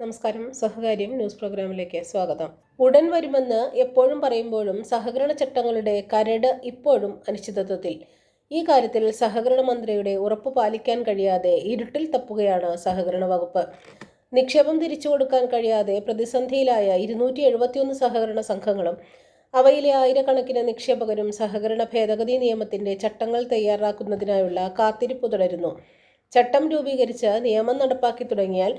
നമസ്കാരം. സഹകാര്യം ന്യൂസ് പ്രോഗ്രാമിലേക്ക് സ്വാഗതം. ഉടൻ വരുമെന്ന് എപ്പോഴും പറയുമ്പോഴും സഹകരണ ചട്ടങ്ങളുടെ കരട് ഇപ്പോഴും അനിശ്ചിതത്വത്തിൽ. ഈ കാര്യത്തിൽ സഹകരണ മന്ത്രിയുടെ ഉറപ്പ് പാലിക്കാൻ കഴിയാതെ ഇരുട്ടിൽ തപ്പുകയാണ് സഹകരണ വകുപ്പ്. നിക്ഷേപം തിരിച്ചു കൊടുക്കാൻ കഴിയാതെ പ്രതിസന്ധിയിലായ ഇരുന്നൂറ്റി എഴുപത്തിയൊന്ന് സഹകരണ സംഘങ്ങളും അവയിലെ ആയിരക്കണക്കിന് നിക്ഷേപകരും സഹകരണ ഭേദഗതി നിയമത്തിന്റെ ചട്ടങ്ങൾ തയ്യാറാക്കുന്നതിനായുള്ള കാത്തിരിപ്പ് തുടരുന്നു. ചട്ടം രൂപീകരിച്ച് നിയമം നടപ്പാക്കി തുടങ്ങിയാൽ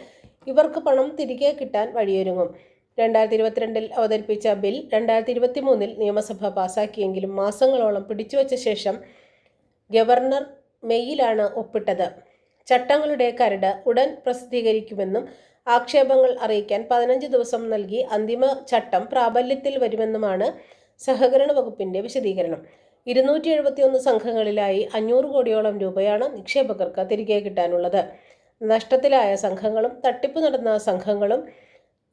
ഇവർക്ക് പണം തിരികെ കിട്ടാൻ വഴിയൊരുങ്ങും. രണ്ടായിരത്തി ഇരുപത്തിരണ്ടിൽ അവതരിപ്പിച്ച ബിൽ രണ്ടായിരത്തി ഇരുപത്തി മൂന്നിൽ നിയമസഭ പാസാക്കിയെങ്കിലും മാസങ്ങളോളം പിടിച്ചുവച്ച ശേഷം ഗവർണർ മെയ്യിലാണ് ഒപ്പിട്ടത്. ചട്ടങ്ങളുടെ കരട് ഉടൻ പ്രസിദ്ധീകരിക്കുമെന്നും ആക്ഷേപങ്ങൾ അറിയിക്കാൻ പതിനഞ്ച് ദിവസം നൽകി അന്തിമ ചട്ടം പ്രാബല്യത്തിൽ വരുമെന്നുമാണ് സഹകരണ വകുപ്പിന്റെ വിശദീകരണം. ഇരുന്നൂറ്റി എഴുപത്തിയൊന്ന് സംഘങ്ങളിലായി അഞ്ഞൂറ് കോടിയോളം രൂപയാണ് നിക്ഷേപകർക്ക് തിരികെ കിട്ടാനുള്ളത്. നഷ്ടത്തിലായ സംഘങ്ങളും തട്ടിപ്പ് നടന്ന സംഘങ്ങളും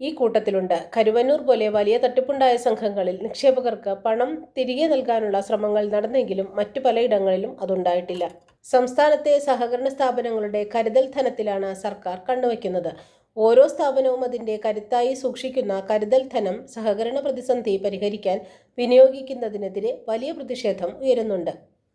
ഈ കൂട്ടത്തിലുണ്ട്. കരുവന്നൂർ പോലെ വലിയ തട്ടിപ്പുണ്ടായ സംഘങ്ങളിൽ നിക്ഷേപകർക്ക് പണം തിരികെ നൽകാനുള്ള ശ്രമങ്ങൾ നടന്നെങ്കിലും മറ്റു പലയിടങ്ങളിലും അതുണ്ടായിട്ടില്ല. സംസ്ഥാനത്തെ സഹകരണ സ്ഥാപനങ്ങളുടെ കരുതൽ ധനത്തിലാണ് സർക്കാർ കണ്ണുവയ്ക്കുന്നത്. ഓരോ സ്ഥാപനവും അതിന്റെ കരുത്തായി സൂക്ഷിക്കുന്ന കരുതൽ ധനം സഹകരണ പ്രതിസന്ധി പരിഹരിക്കാൻ വിനിയോഗിക്കുന്നതിനെതിരെ വലിയ പ്രതിഷേധം ഉയരുന്നുണ്ട്.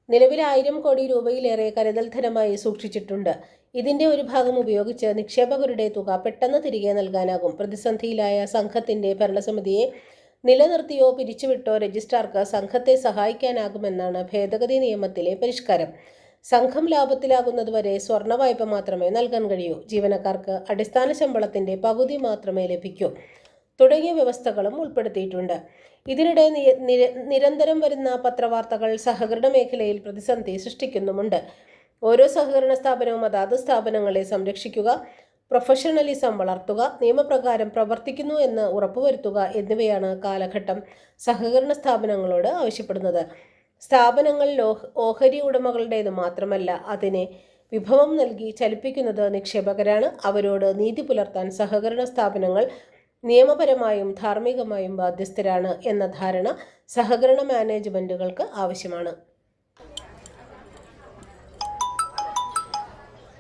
നിലവിൽ ആയിരം കോടി രൂപയിലേറെ കരുതൽ ധനമായി സൂക്ഷിച്ചിട്ടുണ്ട്. ഇതിന്റെ ഒരു ഭാഗം ഉപയോഗിച്ച് നിക്ഷേപകരുടെ തുക പെട്ടെന്ന് തിരികെ നൽകാനാകും. പ്രതിസന്ധിയിലായ സംഘത്തിന്റെ ഭരണസമിതിയെ നിലനിർത്തിയോ പിരിച്ചുവിട്ടോ രജിസ്ട്രാർക്ക് സംഘത്തെ സഹായിക്കാനാകുമെന്നാണ് ഭേദഗതി നിയമത്തിലെ പരിഷ്കാരം. സംഘം ലാഭത്തിലാകുന്നതുവരെ സ്വർണ വായ്പ മാത്രമേ നൽകാൻ കഴിയൂ. ജീവനക്കാർക്ക് അടിസ്ഥാന ശമ്പളത്തിന്റെ പകുതി മാത്രമേ ലഭിക്കൂ. തുടങ്ങിയ വ്യവസ്ഥകളും ഉൾപ്പെടുത്തിയിട്ടുണ്ട്. ഇതിനിടെ നിരന്തരം വരുന്ന പത്രവാർത്തകൾ സഹകരണ മേഖലയിൽ പ്രതിസന്ധി സൃഷ്ടിക്കുന്നുമുണ്ട്. ഓരോ സഹകരണ സ്ഥാപനവും അതാത് സ്ഥാപനങ്ങളെ സംരക്ഷിക്കുക പ്രൊഫഷണലിസം വളർത്തുക നിയമപ്രകാരം പ്രവർത്തിക്കുന്നു എന്ന് ഉറപ്പുവരുത്തുക എന്നിവയാണ് കാലഘട്ടം സഹകരണ സ്ഥാപനങ്ങളോട് ആവശ്യപ്പെടുന്നത്. സ്ഥാപനങ്ങൾ ഓഹരി ഉടമകളുടേത് മാത്രമല്ല അതിനെ വിഭവം നൽകി ചലിപ്പിക്കുന്നത് നിക്ഷേപകരാണ്. അവരോട് നീതി പുലർത്താൻ സഹകരണ സ്ഥാപനങ്ങൾ നിയമപരമായും ധാർമ്മികമായും ബാധ്യസ്ഥരാണ് എന്ന ധാരണ സഹകരണ മാനേജ്മെന്റുകൾക്ക് ആവശ്യമാണ്.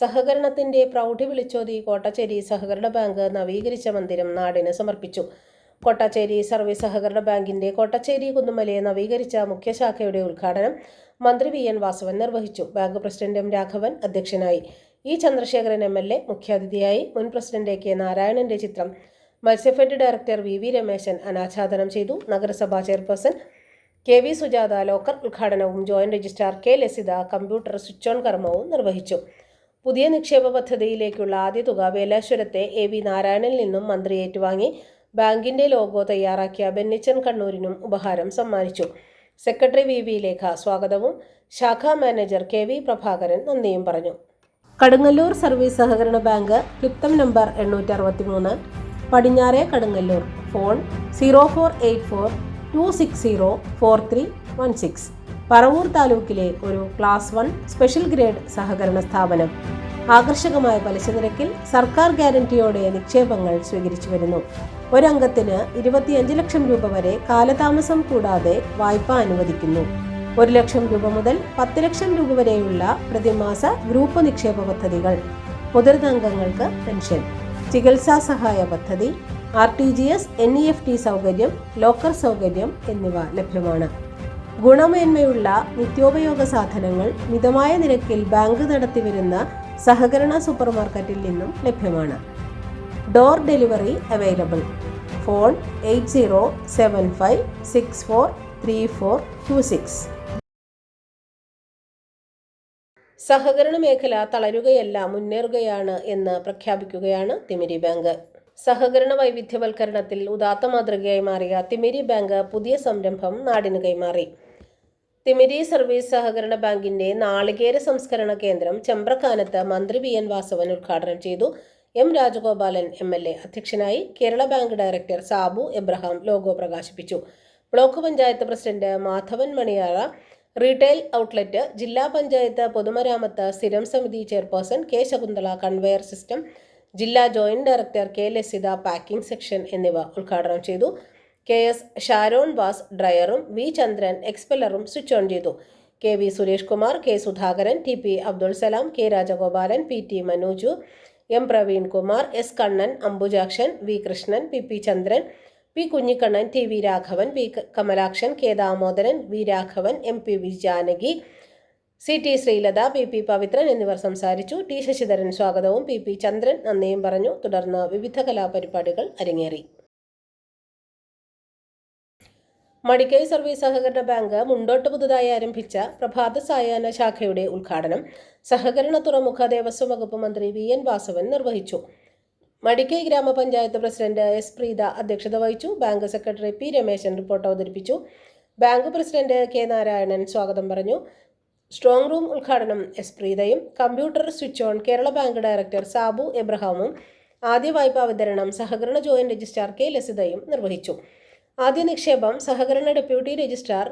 സഹകരണത്തിന്റെ പ്രൗഢി വിളിച്ചോതി കോട്ടച്ചേരി സഹകരണ ബാങ്ക് നവീകരിച്ച മന്ദിരം നാടിന് സമർപ്പിച്ചു. കോട്ടാച്ചേരി സർവീസ് സഹകരണ ബാങ്കിന്റെ കോട്ടച്ചേരി കുന്നുമലയെ നവീകരിച്ച മുഖ്യശാഖയുടെ ഉദ്ഘാടനം മന്ത്രി വി എൻ വാസവൻ നിർവഹിച്ചു. ബാങ്ക് പ്രസിഡന്റ് എം രാഘവൻ അധ്യക്ഷനായി. E Chandrasekharan M L A മുഖ്യാതിഥിയായി. മുൻ പ്രസിഡന്റ് എ കെ നാരായണന്റെ ചിത്രം Matsyafed director V V Rameshan അനാച്ഛാദനം ചെയ്തു. നഗരസഭാ chairperson K V Sujatha locker ഉദ്ഘാടനവും joint registrar K Lasitha computer switch on കർമ്മവും നിർവഹിച്ചു. പുതിയ നിക്ഷേപ പദ്ധതിയിലേക്കുള്ള ആദ്യ തുക വേലാശ്വരത്തെ എ വി നാരായണനിൽ നിന്നും മന്ത്രി ഏറ്റുവാങ്ങി. ബാങ്കിന്റെ ലോഗോ തയ്യാറാക്കിയ ബെന്നിച്ചൻ കണ്ണൂരിനും ഉപഹാരം സമ്മാനിച്ചു. സെക്രട്ടറി വി വി ലേഖ സ്വാഗതവും. ശാഖാ മാനേജർ കെ വി പ്രഭാകരൻ നന്ദിയും പറഞ്ഞു. കടുങ്ങല്ലൂർ സർവീസ് സഹകരണ ബാങ്ക് ക്ലിപ്തം നമ്പർ എണ്ണൂറ്റി അറുപത്തി മൂന്ന് പടിഞ്ഞാറെ Kadungallur. Phone zero four eight four two six zero four three one six. Paravur താലൂക്കിലെ ഒരു ക്ലാസ് വൺ സ്പെഷ്യൽ ഗ്രേഡ് സഹകരണ സ്ഥാപനം. ആകർഷകമായ പലിശ നിരക്കിൽ സർക്കാർ ഗ്യാരണ്ടിയോടെ നിക്ഷേപങ്ങൾ സ്വീകരിച്ചു വരുന്നു. ഒരംഗത്തിന് ഇരുപത്തിയഞ്ച് ലക്ഷം രൂപ വരെ കാലതാമസം കൂടാതെ വായ്പ അനുവദിക്കുന്നു. ഒരു ലക്ഷം രൂപ മുതൽ പത്ത് ലക്ഷം രൂപ വരെയുള്ള പ്രതിമാസ ഗ്രൂപ്പ് നിക്ഷേപ പദ്ധതികൾ. മുതിർന്ന അംഗങ്ങൾക്ക് പെൻഷൻ. ചികിത്സാ സഹായ പദ്ധതി. R T G S N E F T സൗകര്യം ലോക്കർ സൗകര്യം എന്നിവ ലഭ്യമാണ്. ഗുണമേന്മയുള്ള നിത്യോപയോഗ സാധനങ്ങൾ മിതമായ നിരക്കിൽ ബാങ്ക് നടത്തിവരുന്ന സഹകരണ സൂപ്പർമാർക്കറ്റിൽ നിന്നും ലഭ്യമാണ്. Door delivery available. Phone eight zero seven five six four three four two six. സഹകരണ മേഖല തളരുകയല്ല മുന്നേറുകയാണ് എന്ന് പ്രഖ്യാപിക്കുകയാണ് തിമിരി ബാങ്ക്. സഹകരണ വൈവിധ്യവൽക്കരണത്തിൽ ഉദാത്ത മാതൃകയായി മാറിയ തിമിരി ബാങ്ക് പുതിയ സംരംഭം നാടിന് കൈമാറി. തിമിരി സർവീസ് സഹകരണ ബാങ്കിന്റെ നാളികേര സംസ്കരണ കേന്ദ്രം ചെമ്പ്രക്കാനത്ത് മന്ത്രി വി എൻ വാസവൻ ഉദ്ഘാടനം ചെയ്തു. M Rajagopalan M L A അധ്യക്ഷനായി Kerala bank director Sabu Abraham logo പ്രകാശിപ്പിച്ചു. Block panchayat president Madhavan Maniyara retail outlet ജില്ലാ പഞ്ചായത്ത് പൊതുമരാമത്ത് സ്ഥിരം സമിതി chairperson K Shakuntala conveyor system ജില്ലാ joint director K Lasitha packing section എന്നിവ ഉദ്ഘാടനം ചെയ്തു. കെ എസ് ഷാരോൺ ബാസ് ഡ്രയറും വി ചന്ദ്രൻ എക്സ്പെല്ലറും സ്വിച്ച് ഓൺ ചെയ്തു. K V Suresh Kumar K Sudhakaran T P Abdul Salam K Rajagopalan P T Manoj M Praveen Kumar S Kannan Ambujakshan V Krishnan P P Chandran P Kunhikannan T V Raghavan V Kamalakshan K Damodaran V Raghavan M P V Janaki C T Sreelatha P P Pavithran എന്നിവർ സംസാരിച്ചു. T Sasidharan സ്വാഗതവും P P ചന്ദ്രൻ നന്ദിയും പറഞ്ഞു. തുടർന്ന് വിവിധ കലാപരിപാടികൾ അരങ്ങേറി. Madikkai service സഹകരണ ബാങ്ക് മുണ്ടോട്ട് പുതുതായി ആരംഭിച്ച പ്രഭാത സായാഹ്ന ശാഖയുടെ ഉദ്ഘാടനം സഹകരണ തുറമുഖ ദേവസ്വം വകുപ്പ് മന്ത്രി വി എൻ വാസവൻ നിർവഹിച്ചു. മടിക്കൈ ഗ്രാമപഞ്ചായത്ത് പ്രസിഡന്റ് എസ് പ്രീത അധ്യക്ഷത വഹിച്ചു. Bank secretary P Rameshan report അവതരിപ്പിച്ചു. ബാങ്ക് പ്രസിഡന്റ് കെ നാരായണൻ സ്വാഗതം പറഞ്ഞു. സ്ട്രോങ് റൂം ഉദ്ഘാടനം S പ്രീതയും computer switch on Kerala bank director Sabu എബ്രഹാമും ആദ്യ വായ്പാ വിതരണം സഹകരണ ജോയിന്റ് രജിസ്ട്രാർ കെ ലസിതയും നിർവഹിച്ചു. ആദ്യ നിക്ഷേപം സഹകരണ deputy registrar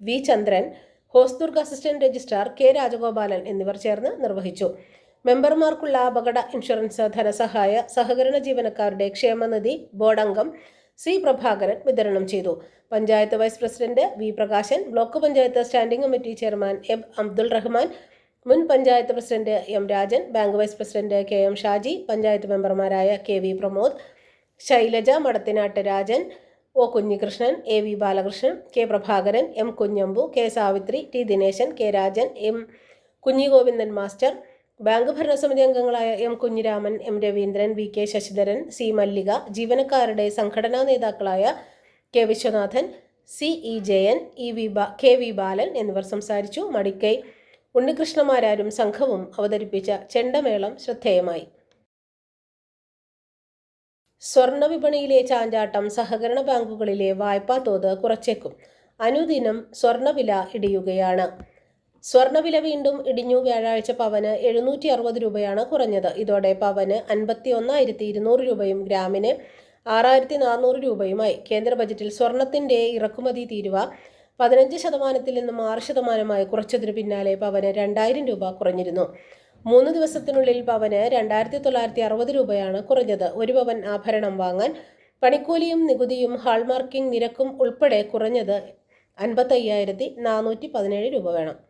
V Chandran Hosdurg assistant registrar K Rajagopalan എന്നിവർ ചേർന്ന് നിർവഹിച്ചു. മെമ്പർമാർക്കുള്ള അപകട ഇൻഷുറൻസ് ധനസഹായ സഹകരണ ജീവനക്കാരുടെ ക്ഷേമനിധി ബോർഡംഗം സി പ്രഭാകരൻ വിതരണം ചെയ്തു. Panchayat vice president V Prakashan block panchayat standing committee chairman M Abdul Rahman മുൻ panchayat president M Rajan bank vice president K M Shaji panchayat മെമ്പർമാരായ K V Pramod Shailaja Madathinatt Rajan O Kunhikrishnan A V Balakrishnan K Prabhakaran M Kunhambu K Savithri T Dineshan K Rajan M Kunhigovindan master bank ഭരണസമിതി അംഗങ്ങളായ M Kunhiraman M Raveendran V K Sasidharan C മല്ലിക ജീവനക്കാരുടെ സംഘടനാ നേതാക്കളായ K Viswanathan C E Jayan E V ബാ K V Balan എന്നിവർ സംസാരിച്ചു. മടിക്കൈ ഉണ്ണികൃഷ്ണമാരാരും സംഘവും അവതരിപ്പിച്ച ചെണ്ടമേളം ശ്രദ്ധേയമായി. സ്വർണ വിപണിയിലെ ചാഞ്ചാട്ടം സഹകരണ ബാങ്കുകളിലെ വായ്പാ തോത് കുറച്ചേക്കും. അനുദിനം സ്വർണവില ഇടിയുകയാണ്. സ്വർണവില വീണ്ടും ഇടിഞ്ഞു. വ്യാഴാഴ്ച പവന് എഴുന്നൂറ്റി അറുപത് രൂപയാണ് കുറഞ്ഞത്. ഇതോടെ പവന് അൻപത്തി ഒന്നായിരത്തി ഇരുന്നൂറ് രൂപയും ഗ്രാമിന് ആറായിരത്തി നാനൂറ് രൂപയുമായി. കേന്ദ്ര ബജറ്റിൽ സ്വർണത്തിന്റെ ഇറക്കുമതി തീരുവ പതിനഞ്ച് ശതമാനത്തിൽ നിന്നും ആറ് ശതമാനമായി കുറച്ചതിനു പിന്നാലെ പവന് രണ്ടായിരം രൂപ കുറഞ്ഞിരുന്നു. മൂന്ന് ദിവസത്തിനുള്ളിൽ പവന് രണ്ടായിരത്തി തൊള്ളായിരത്തി അറുപത് രൂപയാണ് കുറഞ്ഞത്. ഒരു പവൻ ആഭരണം വാങ്ങാൻ പണിക്കൂലിയും നികുതിയും ഹാൾമാർക്കിംഗ് നിരക്കും ഉൾപ്പെടെ കുറഞ്ഞത് അൻപത്തയ്യായിരത്തി നാനൂറ്റി പതിനേഴ് രൂപ വേണം.